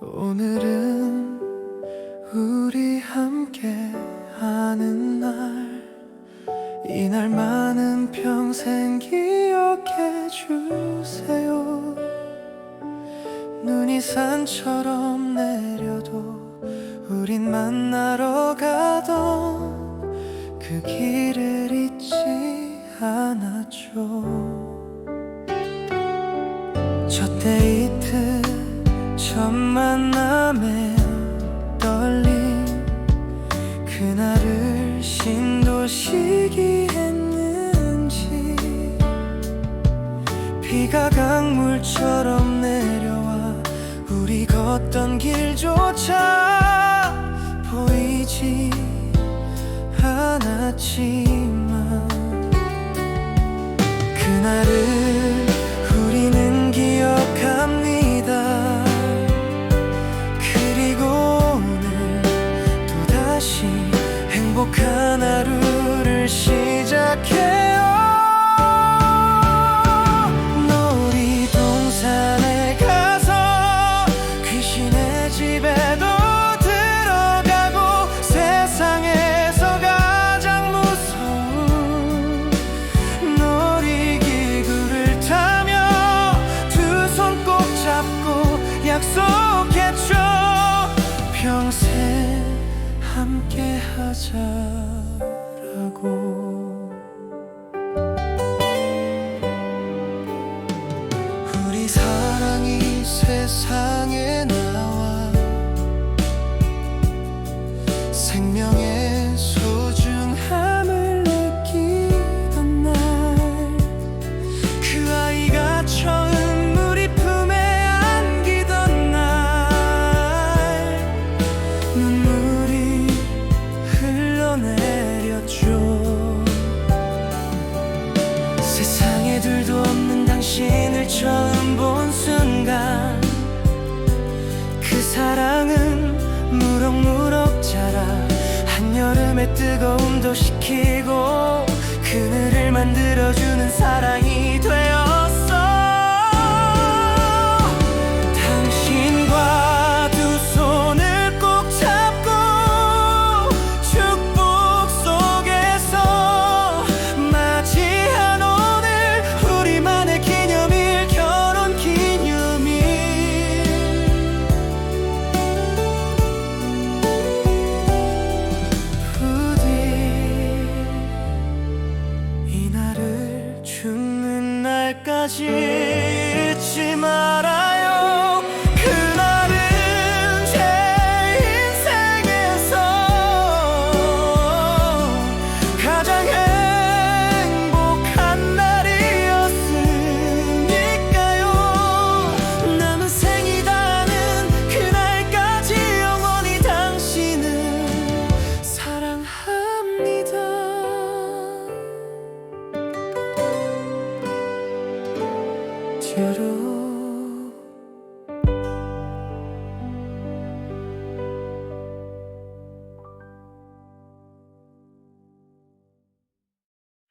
오늘은 우리 함께 하는 날. 이날만은 평생 기억해 주세요. 눈이 산처럼 내려도 우린 만나러 가던 그 길을 잊지 않았죠. 첫 데이트 첫 만남에 떨림 그날을 신도시기 했는지. 비가 강물처럼 내려와 우리 걷던 길조차 보이지 않았지만 그날을 행복한 하루를 시 함께 하자라고. 우리 사랑이 세상에 나와 생명의 한여름의 뜨거움도 식히고 그늘을 만들어주는 사랑이 날까지 잊지 말아 뚜루